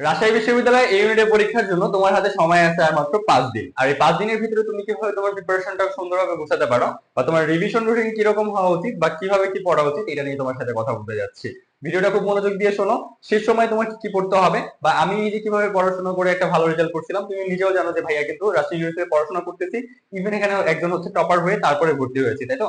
রাজশাহী বিশ্ববিদ্যালয়ে এই ইউনিটের পরীক্ষার জন্য তোমার হাতে সময় আছে আর মাত্র পাঁচ দিন। আর এই পাঁচ দিনের ভিতরে তুমি কীভাবে তোমার প্রিপারেশনটা সুন্দরভাবে গোছাতে পারো বা তোমার রিভিশন রুটিন কীরকম হওয়া উচিত বা কীভাবে কি পড়া উচিত, এটা নিয়ে তোমার সাথে কথা বলতে যাচ্ছি। ভিডিওটা খুব মনোযোগ দিয়ে শোনো। শেষ সময় তোমার কি কি পড়তে হবে বা আমি নিজে কীভাবে পড়াশোনা করে একটা ভালো রেজাল্ট করছিলাম, তুমি নিজেও জানো যে ভাইয়া কিন্তু রাজশাহী ইউনিভার্সিটিতে পড়াশোনা করতেছি। ইভেন এখানে একজন হচ্ছে টপার হয়ে তারপরে ভর্তি হয়েছি, তাই তো?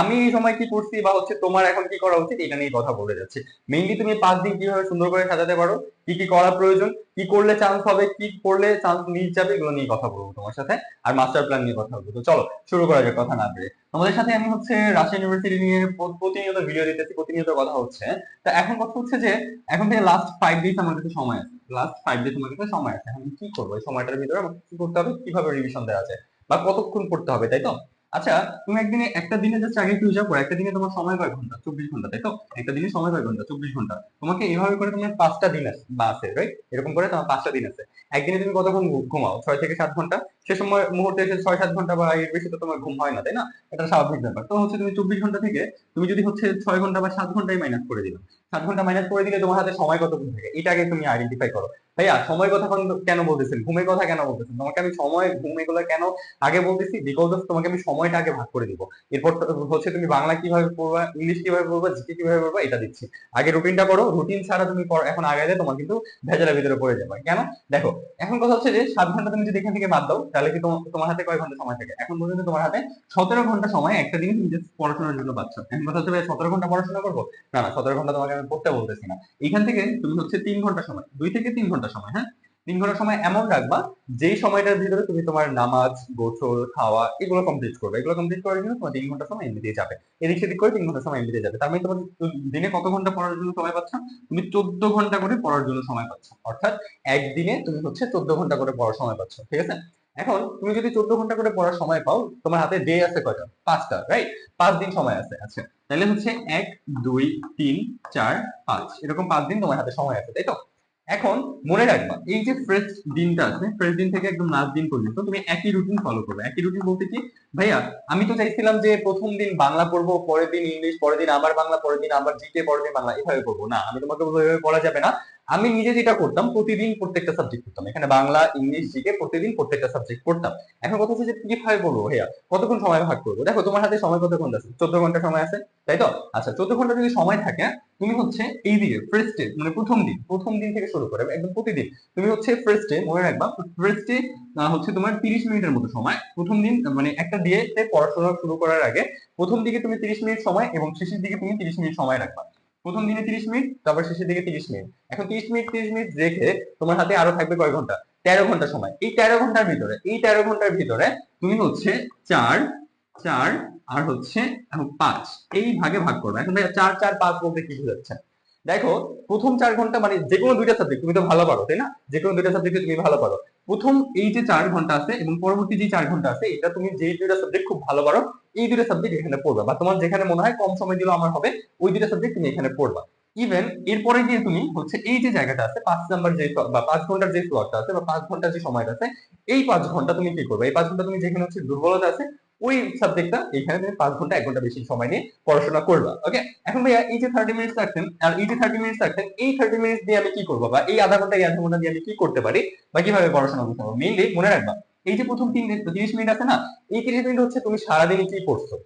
আমি এই সময় কি করছি বা হচ্ছে তোমার এখন কি করা উচিত এটা নিয়ে কথা বলে যাচ্ছি। মেইনলি তুমি পাঁচ দিন কীভাবে সুন্দর করে সাজাতে পারো, কি কি করা প্রয়োজন, কি করলে চান্স হবে, কি করলে চান্স মিস যাবে, এগুলো নিয়ে কথা বলব তোমার সাথে, আর মাস্টার প্ল্যান নিয়ে কথা বলব। তো চলো, শুরু করা যাক কথা না বেড়ে তোমাদের সাথে আমি হচ্ছে রাশিয়ান ইউনিভার্সিটি নিয়ে প্রতিনিয়ত ভিডিও দিতেছি, প্রতিনিয়ত কথা হচ্ছে। তা এখন কথা হচ্ছে যে, এখন থেকে লাস্ট ফাইভ ডেজ আমার কাছে সময় আছে। লাস্ট ফাইভ ডেজ আমার কাছে সময় আছে। আমি কি করব? এই সময়টার ভিতরে আমাকে কি করতে হবে? কীভাবে রিভিশন দেওয়া আছে বা কতক্ষণ পড়তে হবে, তাই তো? আচ্ছা তুমি একদিনে, একটা দিনে জাস্ট আগে একটু হিসাব করো, একটা দিনে তোমার সময় কয় ঘণ্টা? চব্বিশ ঘণ্টা, তাই তো? একটা দিনে সময় কয় ঘণ্টা? চব্বিশ ঘণ্টা। তোমাকে এইভাবে করে তোমার পাঁচটা দিন আছে বা আছে রাইট এরকম করে তোমার পাঁচটা দিন আছে। একদিনে তুমি কতক্ষণ ঘুমাও? ছয় থেকে সাত ঘণ্টা? সে সময়, মুহূর্তে এসে ছয়, সাত ঘণ্টা বা এর বেশি তো তোমার ঘুম হয় না, তাই না? এটা স্বাভাবিক ব্যাপার। তো হচ্ছে তুমি চব্বিশ ঘণ্টা থেকে, তুমি যদি হচ্ছে ছয় ঘণ্টা বা সাত ঘন্টাই মাইনাস করে দিলাম সাত ঘণ্টা মাইনাস করে দিলে তোমার হাতে সময় কতক্ষণ থাকে? এটা আগে তুমি আইডেন্টিফাই করো। ভাইয়া সময় কথা কেন বলতেছেন? ঘুমের কথা কেন বলতেছেন? তোমাকে আমি সময়, ঘুম এগুলো কেন আগে বলতেছি? বিকজ অফ তোমাকে আমি সময়টা আগে ভাগ করে দিব। এরপর হচ্ছে তুমি বাংলা কীভাবে পড়বা, ইংলিশ কীভাবে পড়বা, জিকে কীভাবে পড়বা, এটা দিচ্ছি। আগে রুটিনটা করো, রুটিন ছাড়া তুমি এখন আগাইলে তোমার কিন্তু ভেজালের ভিতরে পড়ে যাবে। কেন? দেখো, এখন কথা হচ্ছে যে, সাত ঘণ্টা তুমি যদি এখান থেকে বাদ দাও, তাহলে কি তোমার হাতে কয় ঘণ্টা সময় থাকে? এখন পর্যন্ত তোমার হাতে সতেরো ঘণ্টা সময় একটা দিন তুমি পড়াশোনার জন্য পাচ্ছ। এখন কথা হচ্ছে সতেরো ঘণ্টা পড়াশোনা করব? না না, সতেরো ঘণ্টা তোমাকে আমি পড়তে বলতেছি না। এখান থেকে তুমি হচ্ছে তিন ঘণ্টা সময়, দুই থেকে তিন ঘণ্টা সময় হ্যাঁ? তিন ঘণ্টা সময় এমন রাখবা, যেই সময়টার ভিতরে তুমি তোমার নামাজ, গোসল, খাওয়া এগুলো কমপ্লিট করবে। এগুলো কমপ্লিট করার জন্য তোমার তিন ঘণ্টা সময় এমনিতেই যাবে। এদিক সেদিক করে তিন ঘণ্টা সময় এমনিতে যাবে। তার মানে তোমার দিনে কত ঘণ্টা পড়ার জন্য সময় পাচ্ছ? তুমি চোদ্দ ঘণ্টা করে পড়ার জন্য সময় পাচ্ছ। অর্থাৎ একদিনে তুমি হচ্ছে চোদ্দ ঘণ্টা করে পড়ার সময় পাচ্ছ, ঠিক আছে? এখন তুমি যদি চোদ্দ ঘণ্টা করে পড়ার সময় পাও, তোমার হাতে ডে আছে কয়টা? পাঁচটা রাইট পাঁচ দিন সময় আছে আচ্ছা। তাহলে হচ্ছে এক, দুই, তিন, চার, পাঁচ। এরকম পাঁচ দিন তোমার হাতে সময় আছে, তাই তো? এখন মনে রাখবা, এই যে ফ্রেশ দিনটা আছে ফ্রেশ দিন থেকে একদম লাস্ট দিন পর্যন্ত তুমি একই রুটিন ফলো করবে। একই রুটিন বলতে কি, ভাইয়া, আমি তো চাইছিলাম যে প্রথম দিন বাংলা পড়ব, পরের দিন ইংলিশ পরের দিন আবার বাংলা, পরের দিন আবার জিকে পরের দিন বাংলা, এভাবে পড়ব না, আমি তোমাকে বলব, এভাবে পড়া যাবে না। আমি নিজে যেটা করতাম, প্রতিদিন প্রত্যেকটা সাবজেক্ট করতাম এখানে বাংলা, ইংলিশ জিকে প্রতিদিন প্রত্যেকটা সাবজেক্ট করতাম এখন কথা হচ্ছে যে কীভাবে বলব ভাইয়া? কতক্ষণ সময় ভাগ করব? দেখো, তোমার হাতে সময় কতক্ষণ আছে? চোদ্দ ঘণ্টা সময় আছে, তাই তো? আচ্ছা চোদ্দ ঘণ্টা যদি সময় থাকে, তুমি হচ্ছে এই দিকে ফার্স্ট ডে মানে প্রথম দিন প্রথম দিন থেকে শুরু করে, একদম প্রতিদিন, তুমি হচ্ছে ফার্স্ট ডে মনে রাখবা ফার্স্ট ডে হচ্ছে তোমার তিরিশ মিনিটের মতো সময়। প্রথম দিন মানে একটা ডেতে পড়াশোনা শুরু করার আগে, প্রথম দিকে তুমি তিরিশ মিনিট সময় এবং শেষের দিকে তুমি তিরিশ মিনিট সময় রাখবা। প্রথম দিনে তিরিশ মিনিট, তারপর শেষের দিকে তিরিশ মিনিট। এখন তিরিশ মিনিট তিরিশ মিনিট রেখে তোমার হাতে আরও থাকবে কয় ঘণ্টা? তেরো ঘণ্টা সময়। এই তেরো ঘণ্টার ভিতরে, এই তেরো ঘণ্টার ভিতরে তুমি হচ্ছে চার চার আর হচ্ছে এখন পাঁচ। এই ভাগে ভাগ করবে। এখন চার চার, পাঁচ বলতে কি বোঝাচ্ছে? দেখো, প্রথম চার ঘণ্টা মানে যে কোনো দুইটা সাবজেক্ট তুমি তো ভালো পারো, তাই না? যে কোনো দুইটা সাবজেক্টে তুমি ভালো পারো। প্রথম এই যে চার ঘণ্টা আছে এবং পরবর্তী যে চার ঘণ্টা আছে, এটা তুমি যেই দুইটা সাবজেক্ট খুব ভালো পারো, এই দুইটা সাবজেক্ট এখানে পড়বা। বা তোমার যেখানে মনে হয় কম সময় দিলেও আমার হবে, ওই দুইটা সাবজেক্ট তুমি এখানে পড়বা। ইভেন এরপরে গিয়ে তুমি হচ্ছে এই যে জায়গাটা আছে, পাঁচ নাম্বার যে বা পাঁচ ঘণ্টার যে স্লটটা আছে বা পাঁচ ঘণ্টার যে সময়টা আছে, এই পাঁচ ঘণ্টা তুমি কি করবে? এই পাঁচ ঘণ্টা তুমি যেখানে হচ্ছে দুর্বলতা আছে ওই সাবজেক্টটা এখানে তুমি পাঁচ ঘণ্টা, এক ঘণ্টা বেশি সময় নিয়ে পড়াশোনা করবা ওকে এখন ভাইয়া এই যে থার্টি মিনিটস রাখছেন আর এই যে থার্টি মিনিটস রাখছেন এই থার্টি মিনিটস দিয়ে আমি কি করব? বা এই আধা ঘণ্টা, এই আধা ঘণ্টা দিয়ে আমি কি করতে পারি? বা কীভাবে পড়াশোনা করতে পারব? মেইনলি মনে রাখবা, এই যে প্রথম তিন তিরিশ মিনিট আছে না? এই তিরিশ মিনিট হচ্ছে তুমি সারাদিনে কি পড়ছো?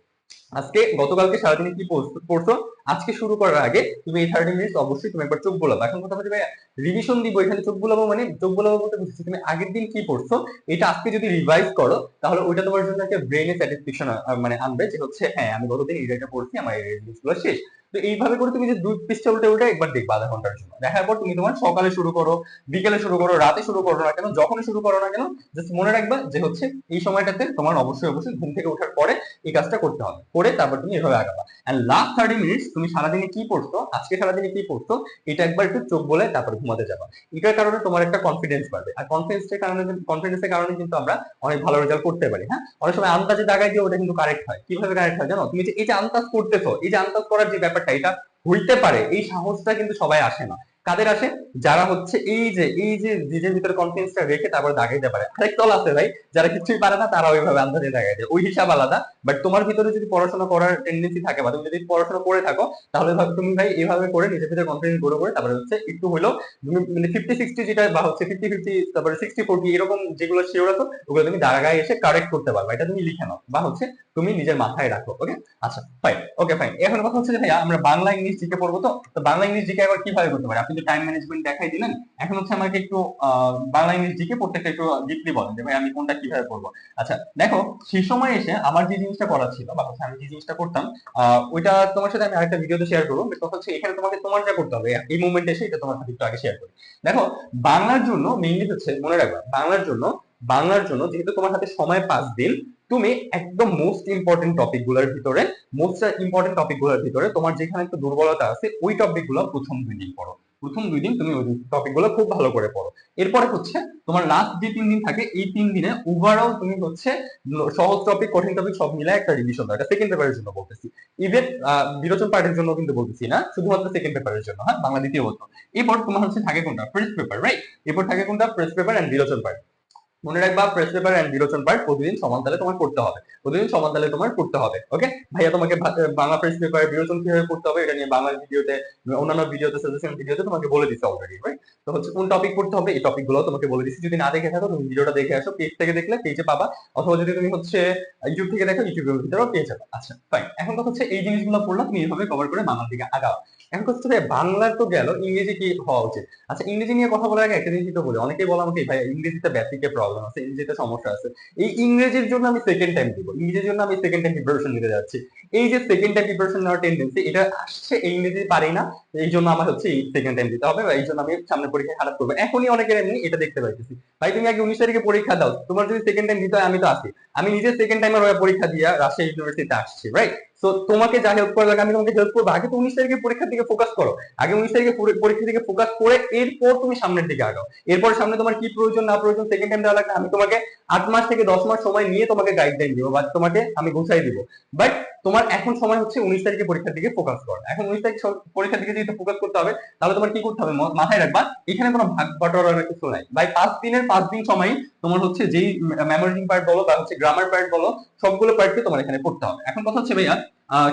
আজকে গতকালকে সারাদিনে কি পড়ছো? আজকে শুরু করার আগে তুমি এই থার্টি মিনিটস অবশ্যই তুমি একবার চোখ বোলাবো এখন কথা বলছি ভাই রিভিশন দিব, এখানে চোখ বোলাবো মানে চোখ বোলাবো বলতে বুঝছি তুমি আগের দিন কি পড়ছো, এটা আজকে যদি রিভাইজ করো, তাহলে ওইটা তোমার জন্য একটা ব্রেনে স্যাটিসফ্যাকশন মানে আনবে যে হচ্ছে হ্যাঁ আমি গতদিন এই এটা পড়ছি, আমার এই জিনিসগুলো শেষ। তো এইভাবে করে তুমি যে দুই পৃষ্ঠা উল্টে উল্টে একবার দেখবা আধা ঘণ্টার জন্য। দেখার পর তুমি তোমার সকালে শুরু করো, বিকেলে শুরু করো, রাতে শুরু করো না কেন, যখনই শুরু করো না কেন জাস্ট মনে রাখবা যে হচ্ছে এই সময়টাতে তোমার অবশ্যই অবশ্যই ঘুম থেকে ওঠার পরে এই কাজটা করতে হবে। করে তারপর তুমি এভাবে আগাবা। এন্ড লাস্ট থার্টি মিনিটস তুমি সারাদিনে কি পড়ছো, আজকে সারাদিনে কি পড়ছো, এটা একবার একটু চোখ বলে তারপর ঘুমাতে যাবা। এটার কারণে তোমার একটা কনফিডেন্স বাড়বে। আর কনফিডেন্সের কারণে কনফিডেন্সের কারণে কিন্তু আমরা অনেক ভালো রেজাল্ট করতে পারি হ্যাঁ? অনেক সময় আন্দাজে দাগাই দিয়ে ওটা কিন্তু কারেক্ট হয়। কীভাবে কারেক্ট হয় জানো? তুমি যে এই যে আন্দাজ করতেছো, এই যে আন্দাজ করার যে ব্যাপারটা এটা হইতে পারে। এই সাহসটা কিন্তু সবাই আসে না। কাদের আসে? যারা হচ্ছে এই যে এই যে নিজের ভিতরে কনফিডেন্সটা রেখে তারপর দাগাইতে পারে। আরেক দল আছে ভাই, যারা কিছুই পারে না, তারা ওইভাবে আন্দাজে দাগাই দেয়। ওই হিসাব আলাদা বাট তোমার ভিতরে যদি পড়াশোনা করার টেন্ডেন্সি থাকে বা তুমি যদি পড়াশোনা করে থাকো, তাহলে তুমি ভাই এইভাবে করে নিজের ভিতরে কনফিডেন্স গ্রো করে তারপরে হচ্ছে একটু হলো তুমি মানে ফিফটি সিক্সটি যেটা বা হচ্ছে ফিফটি ফিফটি তারপরে সিক্সটি ফোরটি এরকম যেগুলো শিওর আছো, ওগুলো তুমি দাগায় এসে কারেক্ট করতে পারবে। এটা তুমি লিখে নাও বা হচ্ছে তুমি নিজের মাথায় রাখো ওকে আচ্ছা ফাইন ওকে ফাইন এখন কথা হচ্ছে যে ভাইয়া, আমরা বাংলা ইংলিশ জিকে পড়ব তো? তো বাংলা ইংলিশ জিকে আবার কীভাবে করতে পারি? আপনি তো টাইম ম্যানেজমেন্ট দেখাই দিলেন, এখন হচ্ছে আমাকে একটু বাংলা ইংলিশ জিকে প্রত্যেকটা একটু ডিপলি বলেন যে, ভাই, আমি কোনটা কীভাবে করব? আচ্ছা দেখো, সেই সময় এসে আমার যে জিনিসটা করা ছিল, বা হচ্ছে আমি যে জিনিসটা করতাম ওইটা তোমার সাথে আমি আরেকটা ভিডিওতে শেয়ার করব বাট কথা হচ্ছে এখানে তোমাকে তোমার যা করতে হবে, এই মুভমেন্ট এসে এটা তোমার সাথে একটু আগে শেয়ার করি। দেখো, বাংলার জন্য মেইনলি হচ্ছে, মনে রাখবা, বাংলার জন্য বাংলার জন্য যেহেতু তোমার হাতে সময় পাঁচ দিন, তুমি একদম মোস্ট ইম্পর্টেন্ট টপিকগুলোর ভিতরে মোস্ট ইম্পর্টেন্ট টপিকগুলোর ভিতরে তোমার যেখানে একটু দুর্বলতা আছে, ওই টপিকগুলো প্রথম দুই দিন পড়ো। প্রথম দুই দিন তুমি ওই টপিকগুলো খুব ভালো করে পড়ো। এরপরে হচ্ছে তোমার লাস্ট যে তিন দিন থাকে, এই তিন দিনে ওভারঅল তুমি হচ্ছে সহজ টপিক কঠিন টপিক সব মিলে একটা রিভিশন দাও। এটা সেকেন্ড পেপারের জন্য বলতেছি। ইভেন বিরোচন পার্টের জন্য কিন্তু বলতেছি না, শুধুমাত্র সেকেন্ড পেপারের জন্য হ্যাঁ? বাংলা দ্বিতীয় বছর এরপর তোমার হচ্ছে থাকে কোনটা? প্রেস পেপার রাইট এরপর থাকে কোনটা? প্রেস পেপার এন্ড বিরোচন পার্ট মনে রাখবা প্রেস পেপার এন্ড বিরোচন পার্ট প্রতিদিন সমান তালে তোমার করতে হবে। প্রতিদিন সমান তালে তোমার করতে হবে ওকে ভাইয়া, তোমাকে বাংলা প্রেস পেপার বিরোচন কীভাবে করতে হবে, এটা নিয়ে বাংলা ভিডিওতে, অন্যান্য ভিডিওতে সাজেশন ভিডিওতে তোমাকে বলে দিচ্ছে অলরেডি রাইট তো হচ্ছে কোন টপিক পড়তে হবে, এই টপিকগুলো তোমাকে বলে দিচ্ছি যদি না দেখে থাকো, তুমি ভিডিওটা দেখে আসো পেজ থেকে দেখলে পেজে পাবা। অথবা যদি তুমি হচ্ছে ইউটিউব থেকে দেখো ইউটিউবের ভিতরেও পেয়ে যাবে আচ্ছা ফাইন এখন কথা হচ্ছে, এই জিনিসগুলো পড়লে তুমি এইভাবে কভার করে বাংলার দিকে আগাও। এখন কথা হচ্ছে বাংলা তো গেল, ইংরেজি কি হওয়া উচিত? আচ্ছা ইংরেজি নিয়ে কথা বলার আগে একটা জিনিস তো বলি। অনেকেই বলে আমাকে ভাই ইংরেজিতে বেসিকে প্রবলেম ইংরেজিতে সমস্যা আছে। এই ইংরেজির জন্য আমি সেকেন্ড টাইম দিব। ইংরেজির জন্য আমি সেকেন্ড টাইম প্রিপারেশন নিতে যাচ্ছি। এই যে সেকেন্ড টাইম প্রিপারেশন নেওয়ার টেন্ডেন্সি এটা আসছে ইংরেজি পারি না, এই জন্য আমার হচ্ছে এই সেকেন্ড টাইম দিতে হবে এই জন্য আমি সামনে পরীক্ষায় খারাপ করব। এখনই অনেকের এমনি এটা দেখতে পাইতেছি। ভাই, তুমি আগে উনিশ তারিখে পরীক্ষা দাও। তোমার যদি সেকেন্ড টাইম দিতে হয়, আমি তো আসি আমি নিজে সেকেন্ড টাইমের পরীক্ষা দিয়া রাজশাহী ইউনিভার্সিটিতে আসছি রাইট তো তোমাকে যা হেল্প করা লাগে আমি তোমাকে হেল্প করব। আগে তো উনিশ তারিখে পরীক্ষার দিকে ফোকাস করো। আগে উনিশ তারিখে পরি- পরীক্ষার দিকে ফোকাস করে এরপর তুমি সামনের দিকে আগাও। এরপর সামনে তোমার কি প্রয়োজন, না প্রয়োজন সেকেন্ড টাইম দেওয়া লাগবে আমি তোমাকে আট মাস থেকে দশ মাস সময় নিয়ে তোমাকে গাইডলাইন দিব বা তোমাকে আমি ঘুষাই দিব। বাট তোমার এখন সময় হচ্ছে উনিশ তারিখে পরীক্ষার দিকে ফোকাস কর। এখন উনিশ তারিখ পরীক্ষার দিকে যদি ফোকাস করতে হবে, তাহলে তোমার কি করতে হবে? মাথায় রাখবা, এখানে কোনো ভাগ বাটোয়ারা কিছু নাই। ভাই পাঁচ দিনের পাঁচ দিন সময় তোমার হচ্ছে যেই মেমোরিজিং পার্ট বলো বা হচ্ছে গ্রামার পার্ট বলো, সবগুলো পার্টকে তোমার এখানে পড়তে হবে। এখন কথা হচ্ছে ভাইয়া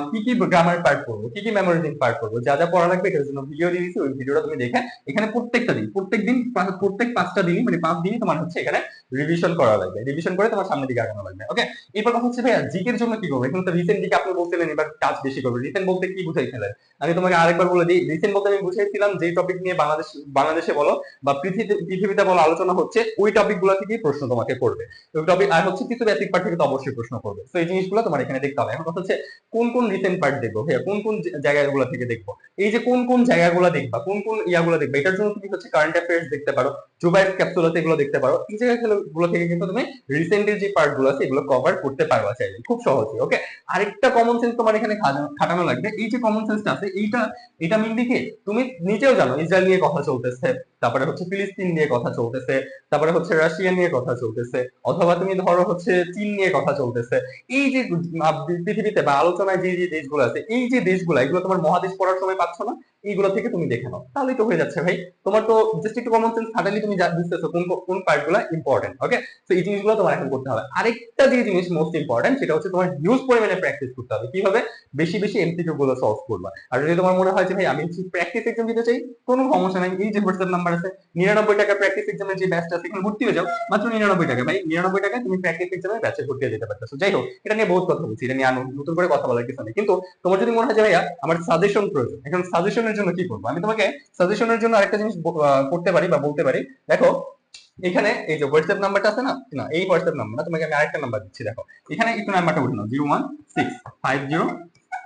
কি কি গ্রামার পার্ট করব কি কি মেমোরিজিং পার্ট করব যা যা পড়া লাগবে এটার জন্য ভিডিও দিয়ে দিচ্ছি ওই ভিডিওটা তুমি দেখে এখানে প্রত্যেকটা দিন, প্রত্যেক দিন প্রত্যেক পাঁচটা দিনই মানে পাঁচ দিনই তোমার হচ্ছে এখানে রিভিশন করা লাগবে রিভিশন করে তোমার সামনের দিকে আগানো লাগবে ওকে এরপর কথা হচ্ছে ভাইয়া জিকের জন্য কি করব? এখানে তো রিসেন্ট দিকে আপনি বলছিলেন, এবার কাজ বেশি করবে। রিসেন্ট বলতে কি বুঝাই ফেলেন আমি তোমাকে আরেকবার বলে দিই রিসেন্ট বলতে আমি বুঝাইছিলাম যে টপিক নিয়ে বাংলাদেশ, বাংলাদেশে বলো বা পৃথিবীতে বলো আলোচনা হচ্ছে, ওই টপিকগুলো থেকেই প্রশ্ন তোমাকে করবে। ওই টপিক আর হচ্ছে কিছু বেসিক পার্ট থেকে তো অবশ্যই প্রশ্ন করবে। তো এই জিনিসগুলো তোমার এখানে দেখতে হবে। এখন কথা হচ্ছে, কোন কোন রিসেন্ট পার্ট দেখব ভাইয়া? কোন কোন জায়গাগুলো থেকে দেখব? এই যে কোন কোন জায়গাগুলো দেখবা, কোন কোন ইয়াগুলো দেখবে, এটার জন্য তুমি হচ্ছে কারেন্ট অ্যাফেয়ার্স দেখতে পারো জুবাইর ক্যাপসুলাতে এগুলো দেখতে পারো, এই জায়গাগুলো থেকে কিন্তু তুমি রিসেন্টের যে পার্টগুলো আছে এগুলো কভার করতে পারবা চাইলে, খুব সহজে ওকে আরেকটা কমন সেন্স তোমার এখানে খাটানো- লাগবে, এই যে কমন সেন্সটা আছে, এইটা এটা মিন দিকে তুমি নিজেও জানো, ইসরায়েল নিয়ে কথা চলতেছে, তারপরে হচ্ছে ফিলিস্তিন নিয়ে কথা চলতেছে, তারপরে হচ্ছে রাশিয়া নিয়ে কথা চলতেছে, অথবা তুমি ধরো হচ্ছে চীন নিয়ে কথা চলতেছে, এই যে পৃথিবীতে বা আলোচনায় যে যে দেশগুলো আছে এই যে দেশগুলো এগুলো তোমার মহাদেশ পড়ার সময় পাচ্ছ না? এইগুলো থেকে তুমি দেখে নাও। তাহলেই তো হয়ে যাচ্ছে ভাই। তোমার তো জাস্ট একটু কমন সেন্স খাটালি তুমি বুঝতেছো কোন কোন পার্টগুলো ইম্পর্টেন্ট ওকে তো এই জিনিসগুলো তোমার এখন করতে হবে। আরেকটা যে জিনিস মোস্ট ইম্পর্টেন্ট সেটা হচ্ছে তোমার হিউজ পরিমাণে প্র্যাকটিস করতে হবে। কীভাবে? বেশি বেশি এমসিকিউ গুলো সলভ করবা। আর যদি তোমার মনে হয় যে, ভাই, আমি প্র্যাকটিস এক্সাম দিতে চাই, কোনো সমস্যা নাই, এই যে হোয়াটসঅ্যাপ নাম্বার আছে, নিরানব্বই টাকা প্র্যাকটিস এক্সামের যে ব্যাচটা আছে, এখানে ভর্তি হয়ে যাও, মাত্র নিরানব্বই টাকা। ভাই, নিরানব্বই টাকায় তুমি প্র্যাকটিস এক্সামের ব্যাচে ভর্তি হয়ে যেতে পারতেছো। যাই হোক, এটা নিয়ে বহুত কথা বলছি, এটা নিয়ে নতুন করে কথা বলার কিছু নেই। কিন্তু তোমার যদি মনে হয় যে, ভাইয়া, আমার সাজেশন প্রয়োজন। এখন সাজেশনের জন্য কি করব? আমি তোমাকে সাজেশনের জন্য আরেকটা জিনিস করতে পারি বা বলতে পারি। দেখো, এখানে এই যে হোয়াটসঅ্যাপ নাম্বারটা আছে না? না, এই হোয়াটসঅ্যাপ নাম্বার না তোমাকে আমি আরেকটা নাম্বার দিচ্ছি, দেখো। এখানে একটু নাম্বারটা উঠে নাও zero one six five zero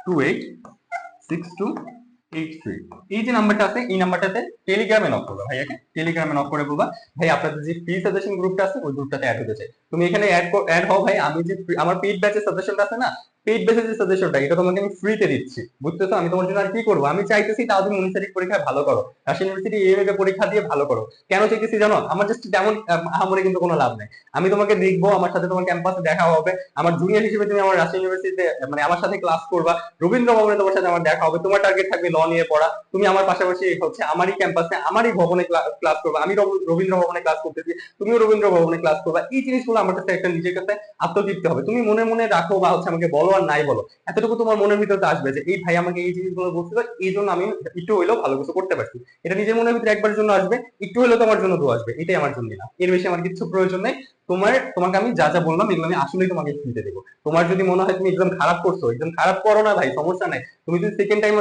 two eight six two পরীক্ষায় ভালো করো। পরীক্ষা দিয়ে ভালো করো। কেন চাইতেছি জানো? আমার জাস্ট তেমন আহামরি কিন্তু কোনো লাভ নেই। আমি তোমাকে দেখব, আমার সাথে তোমার ক্যাম্পাসে দেখা হবে। আমার জুনিয়র হিসেবে তুমি আমার রাজশাহী ইউনিভার্সিটিতে মানে আমার সাথে ক্লাস করবা। রবীন্দ্র ভবনে তোমার সাথে আমার দেখা হবে। তোমার টার্গেট থাকবে ল নিয়ে পড়া। তুমি আমার পাশাপাশি হচ্ছে আমারই ক্যাম্পাসে আমারই ভবনে ক্লাস করবা। আমি রবীন্দ্র ভবনে ক্লাস করতেছি। তুমিও রবীন্দ্র ভবনে ক্লাস করবা। এই জিনিসগুলো আমার কাছে একটা নিজের কাছে আত্মতৃপ্তি হবে। তুমি মনে মনে রাখো বা হচ্ছে আমাকে বলো আর নাই বলো। এতটুকু তোমার মনের ভিতরে আসবে যে, এই ভাই আমাকে এই জিনিসগুলো বলছিল, এই জন্য আমি একটু হইলেও ভালো কিছু করতে পারছি। এটা নিজের মনের ভিতরে একবারের জন্য আসবে, একটু হলেও তোমার জন্য দু আসবে। এটাই আমার জন্য না। এর বেশি আমার কিছু প্রয়োজন নেই। তোমার, তোমাকে আমি যা যা বললাম এগুলো আমি আসলেই তোমাকে ফ্রিতে দেবো। তোমার যদি মনে হয় তুমি একদম খারাপ করছ একদম খারাপ করো না ভাই, সমস্যা নাই। তুমি যদি সেকেন্ড টাইম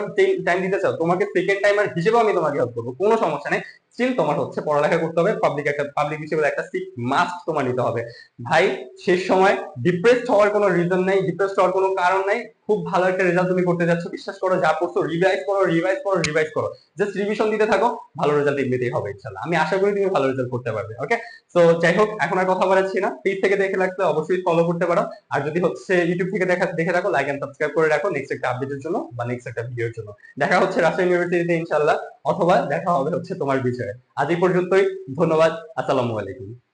টাইম দিতে চাও, তোমাকে সেকেন্ড টাইমার হিসেবে আমি তোমাকে হেল্প করব, কোনো সমস্যা নেই। স্টিল তোমার হচ্ছে পড়ালেখা করতে হবে পাবলিক একটা পাবলিক হিসেবে একটা সিট মাস্ট তোমার নিতে হবে। ভাই, শেষ সময় ডিপ্রেসড হওয়ার কোনো রিজন নাই ডিপ্রেসড হওয়ার কোনো কারণ নাই, খুব ভালো একটা রেজাল্ট তুমি করতে যাচ্ছ, বিশ্বাস করো, যা করছ রিভাইজ করো রিভাইজ করো রিভাইজ করো। জাস্ট রিভিশন দিতে থাকো, ভালো রেজাল্ট এমনিতেই হবে, ইনশাল্লাহ। আমি আশা করি তুমি ভালো রেজাল্ট করতে পারবে ওকে তো যাই হোক, এখন আর কথা বলাচ্ছি না। পেজ থেকে দেখে রাখলে অবশ্যই ফলো করতে পারো। আর যদি হচ্ছে ইউটিউব থেকে দেখা, দেখে রাখো লাইক এন্ড সাবস্ক্রাইব করে রাখো নেক্সট একটা আপডেটের জন্য বা নেক্সট একটা ভিডিওর জন্য। দেখা হচ্ছে রাজশাহী ইউনিভার্সিটিতে ইনশাল্লাহ, অথবা দেখা হবে হচ্ছে তোমার বিষয়ে আজ এই পর্যন্তই ধন্যবাদ আসসালামু আলাইকুম।